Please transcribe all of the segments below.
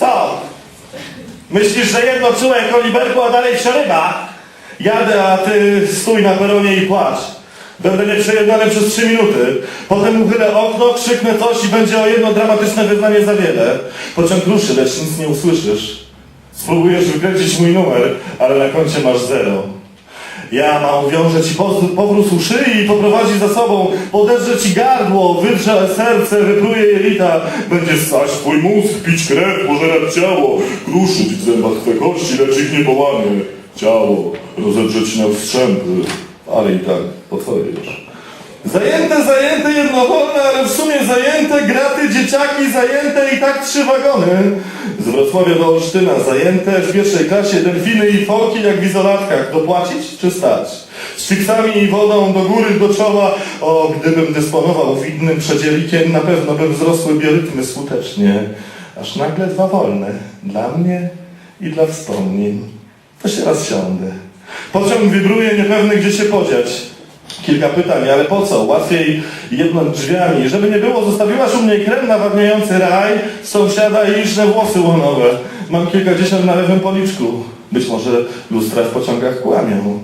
Co? Myślisz, że jedno czułe koliberku, a dalej przerywa? Jadę, a ty stój na peronie i płacz. Będę nieprzejednany przez trzy minuty. Potem uchylę okno, krzyknę coś i będzie o jedno dramatyczne wyznanie za wiele. Pociąg ruszy, lecz nic nie usłyszysz. Spróbujesz wykręcić mój numer, ale na koncie masz zero. Jama uwiąże ci powróz u szyi i poprowadzi za sobą, podedrze ci gardło, wydrze serce, wypluje jelita, będzie ssać twój mózg, pić krew, pożerać ciało, kruszyć w zębach twe kości, lecz ich nie połamie. Ciało rozedrze na wstrzępy, ale i tak po twoje już. Zajęte, zajęte, jednowolne, ale w sumie zajęte, graty, dzieciaki, zajęte i tak trzy wagony. Z Wrocławia do Olsztyna zajęte, w pierwszej klasie delfiny i foki jak w izolatkach. Dopłacić czy stać? Z chipsami i wodą do góry, do czoła. O, gdybym dysponował widnym przedzielikiem, na pewno by wzrosły biorytmy skutecznie. Aż nagle dwa wolne. Dla mnie i dla wspomnień. To się raz siądę. Pociąg wibruje, niepewny gdzie się podziać. Kilka pytań, ale po co? Łatwiej jedną drzwiami. Żeby nie było, zostawiłaś u mnie krem nawadniający raj, sąsiada i liczne włosy łonowe. Mam kilkadziesiąt na lewym policzku. Być może lustra w pociągach kłamią.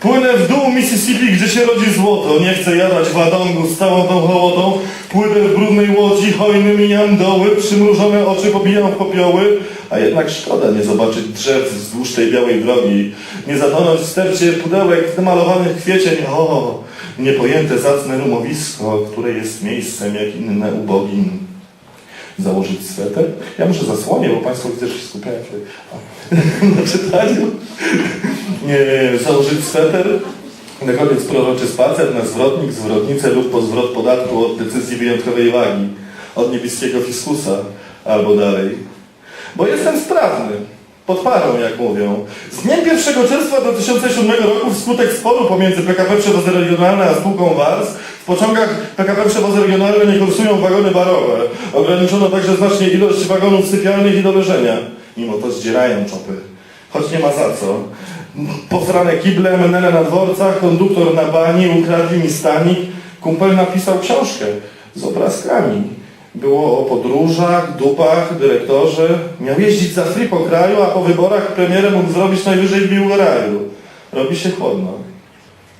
Płynę w dół Mississippi, gdzie się rodzi złoto. Nie chcę jadać wadongu z całą tą hołotą. Płynę w brudnej łodzi, hojny mijam doły, przymrużone oczy pobijam popioły. A jednak szkoda nie zobaczyć drzew wzdłuż tej białej drogi. Nie zatonąć w stercie pudełek namalowanych kwiecień. O, niepojęte zacne rumowisko, które jest miejscem jak inne ubogin. Założyć sweter? Ja muszę zasłonię, bo Państwo widzę, że się skupiają na czytaniu. Nie, założyć sweter, na koniec proroczy spacer, na zwrotnik, zwrotnicę lub po zwrot podatku od decyzji wyjątkowej wagi, od niebieskiego fiskusa albo dalej. Bo jestem sprawny, pod parą jak mówią. Z dniem 1 czerwca 2007 roku wskutek sporu pomiędzy PKP Przewozy Regionalne a spółką WARS w pociągach PKP Przewozy Regionalne nie kursują wagony barowe. Ograniczono także znacznie ilość wagonów sypialnych i do leżenia. Mimo to zdzierają czopy. Choć nie ma za co. Posrane kible, menele na dworcach, konduktor na bani, ukradli mi stanik. Kumpel napisał książkę z obrazkami. Było o podróżach, dupach, dyrektorze. Miał jeździć za free po kraju, a po wyborach premierem mógł zrobić najwyżej w Biłgoraju. Robi się chłodno.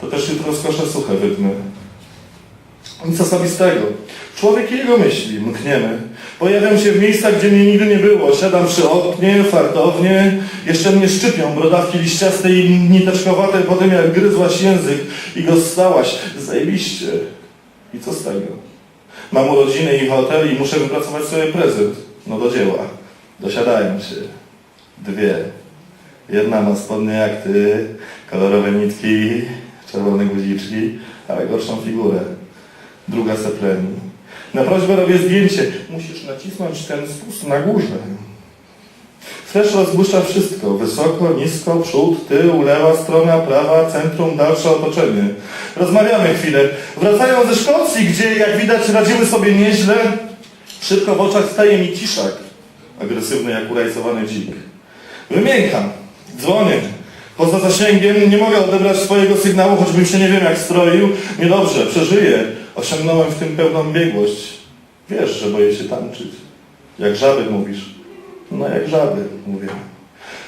To też jutro skoszę suche wytnę. Nic osobistego. Człowiek i jego myśli, mkniemy. Pojawiam się w miejscach, gdzie mnie nigdy nie było. Siadam przy oknie, fartownie. Jeszcze mnie szczypią brodawki liściaste i niteczkowate po tym, jak gryzłaś język i go stałaś. Zajebiście. I co z tego? Mam urodziny i hotel i muszę wypracować sobie prezent. No do dzieła. Dosiadają się. Dwie. Jedna ma spodnie jak ty, kolorowe nitki, czerwone guziczki, ale gorszą figurę. Druga sepleni. Na prośbę robię zdjęcie. Musisz nacisnąć ten spust na górze. Flash rozbłyszcza wszystko. Wysoko, nisko, przód, tył, lewa strona, prawa, centrum, dalsze otoczenie. Rozmawiamy chwilę. Wracają ze Szkocji, gdzie jak widać radziły sobie nieźle. Szybko w oczach staje mi ciszak. Agresywny jak urajcowany dzik. Wymiękam. Dzwonię. Poza zasięgiem nie mogę odebrać swojego sygnału, choćbym się nie wiem jak stroił. Niedobrze, przeżyję. Osiągnąłem w tym pełną biegłość. Wiesz, że boję się tańczyć. Jak żaby mówisz. No jak żaby, mówię.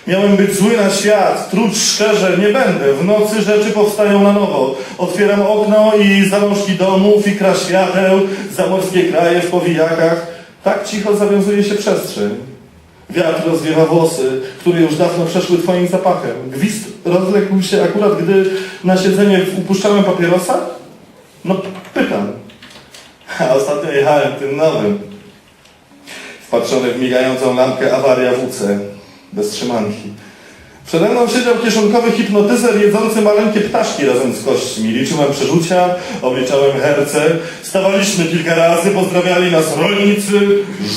Miałem być zły na świat, truć szczerze, nie będę. W nocy rzeczy powstają na nowo. Otwieram okno i zalążki domów, ikra świateł, zamorskie kraje w powijakach. Tak cicho zawiązuje się przestrzeń. Wiatr rozwiewa włosy, które już dawno przeszły twoim zapachem. Gwizd rozległ się akurat, gdy na siedzenie upuszczałem papierosa? No, pytam. A ostatnio jechałem tym nowym. Wpatrzony w migającą lampkę awaria WC. Bez trzymanki. Przede mną siedział kieszonkowy hipnotyzer jedzący maleńkie ptaszki razem z kośćmi. Liczyłem przerzucia, obliczałem herce. Stawaliśmy kilka razy, pozdrawiali nas rolnicy,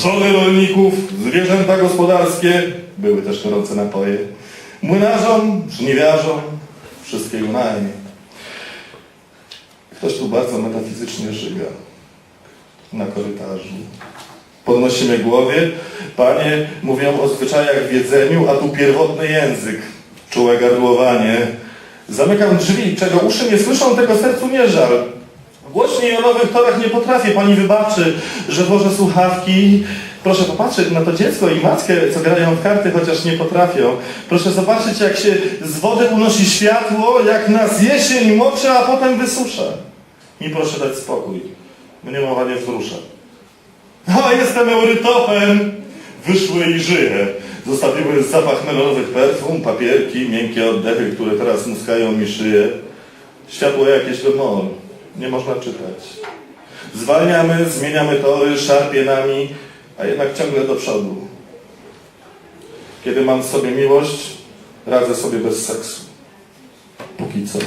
żony rolników, zwierzęta gospodarskie. Były też gorące napoje. Młynarzom, żniwiarzom, wszystkiego najmniej. Tu bardzo metafizycznie żyga. Na korytarzu. Podnosimy głowie. Panie mówią o zwyczajach w jedzeniu, a tu pierwotny język. Czułe gardłowanie. Zamykam drzwi, czego uszy nie słyszą, tego sercu nie żal. Głośniej o nowych torach nie potrafię, pani wybaczy, że włożę słuchawki. Proszę popatrzeć na to dziecko i matkę, co grają w karty, chociaż nie potrafią. Proszę zobaczyć, jak się z wody unosi światło, jak nas jesień moczy, a potem wysusza. Mi proszę dać spokój. Mnie mowa nie wzrusza. O, jestem eurytopem! Wyszły i żyję. Zostawiły zapach melonowych perfum, papierki, miękkie oddechy, które teraz muskają mi szyję. Światło jakieś bemol. Nie można czytać. Zwalniamy, zmieniamy tory, szarpie nami, a jednak ciągle do przodu. Kiedy mam w sobie miłość, radzę sobie bez seksu. Póki co.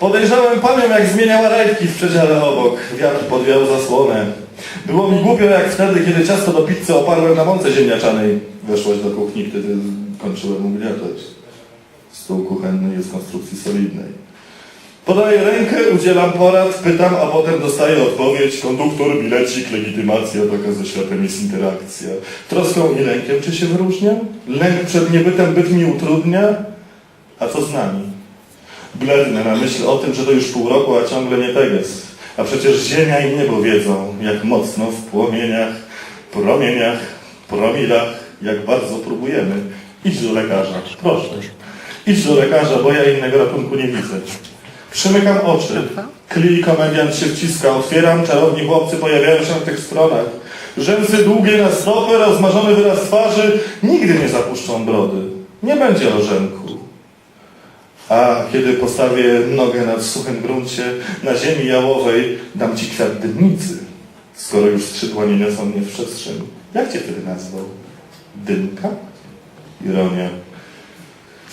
Podejrzałem panią, jak zmieniała rajki w przedziale obok. Wiatr podwiał zasłonę. Było mi głupio jak wtedy, kiedy ciasto do pizzy oparłem na mące ziemniaczanej. Weszłaś do kuchni, gdy kończyłem ugniatać. Stół kuchenny jest konstrukcji solidnej. Podaję rękę, udzielam porad, pytam, a potem dostaję odpowiedź. Konduktor, bilecik, legitymacja, dokaz ze światem jest interakcja. Troską i lękiem czy się wyróżniam? Lęk przed niebytem byt mi utrudnia? A co z nami? Blednę na myśl o tym, że to już pół roku, a ciągle nie teges. A przecież ziemia i niebo wiedzą, jak mocno w płomieniach, promieniach, promilach, jak bardzo próbujemy. Idź do lekarza, proszę. Idź do lekarza, bo ja innego ratunku nie widzę. Przymykam oczy. Kli komediant się wciska. Otwieram, czarowni chłopcy pojawiają się na tych stronach. Rzęsy długie na stopy, rozmarzony wyraz twarzy. Nigdy nie zapuszczą brody. Nie będzie orzenku. A kiedy postawię nogę na suchym gruncie, na ziemi jałowej, dam ci kwiat dymnicy, skoro już skrzydła nie niosą mnie w przestrzeń. Jak cię wtedy nazwał? Dymka? Ironia.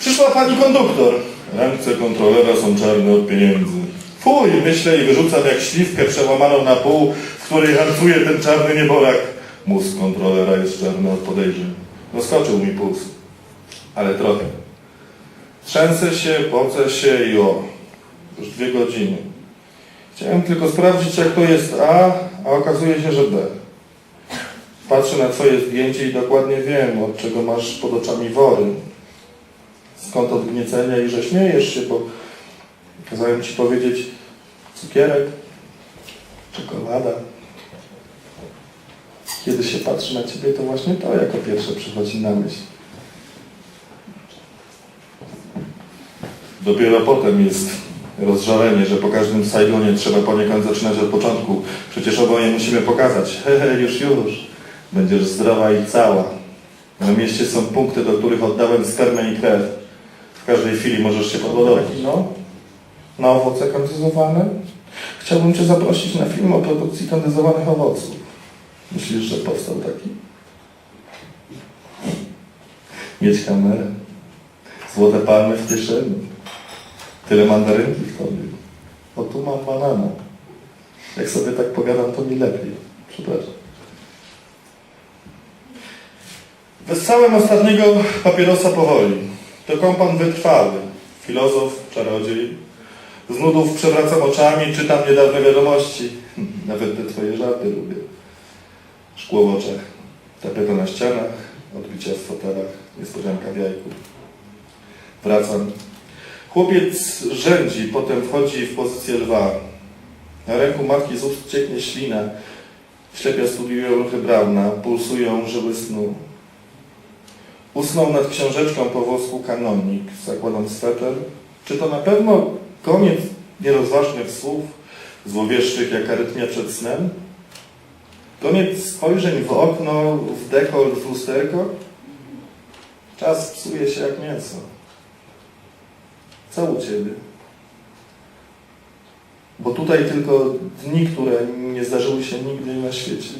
Przyszła pani konduktor. Ręce kontrolera są czarne od pieniędzy. Fuj, myślę i wyrzucam jak śliwkę przełamaną na pół, w której harcuje ten czarny nieborak. Mózg kontrolera jest czarny od podejrzeń. Zaskoczył mi puls. Ale trochę. Trzęsę się, pocę się i o. Już dwie godziny. Chciałem tylko sprawdzić, jak to jest A, a okazuje się, że B. Patrzę na twoje zdjęcie i dokładnie wiem, od czego masz pod oczami wory. Skąd odgniecenia i że śmiejesz się, bo kazałem ci powiedzieć cukierek, czekolada. Kiedy się patrzy na ciebie, to właśnie to jako pierwsze przychodzi na myśl. Dopiero potem jest rozżalenie, że po każdym Saigonie trzeba poniekąd zaczynać od początku. Przecież oboje musimy pokazać. Hehe, już, już. Będziesz zdrowa i cała. Na mieście są punkty, do których oddałem spermę i krew. W każdej chwili możesz się podładować. No, na owoce kondyzowane? Chciałbym Cię zaprosić na film o produkcji kondyzowanych owoców. Myślisz, że powstał taki? Mieć kamerę. Złote palmy w kieszeni. Tyle mandarynki w tobie. O tu mam banana. Jak sobie tak pogadam, to mi lepiej. Przepraszam. Wessałem ostatniego papierosa powoli. To kompan wytrwały. Filozof, czarodziej. Z nudów przewracam oczami, czytam niedawne wiadomości. Nawet te twoje żarty lubię. Szkło w oczach. Tapeta na ścianach, odbicia w fotelach, niespodzianka w jajku. Wracam. Chłopiec rzędzi, potem wchodzi w pozycję lwa. Na ręku matki z ust cieknie ślina. Ślepia studiują ruchy Brauna, pulsują żyły snu. Usnął nad książeczką po włosku kanonik. Zakładam sweter. Czy to na pewno koniec nierozważnych słów, złowieszczych jak arytmia przed snem? Koniec spojrzeń w okno, w dekolt, w lusterko? Czas psuje się jak mięso. Co u Ciebie? Bo tutaj tylko dni, które nie zdarzyły się nigdy na świecie.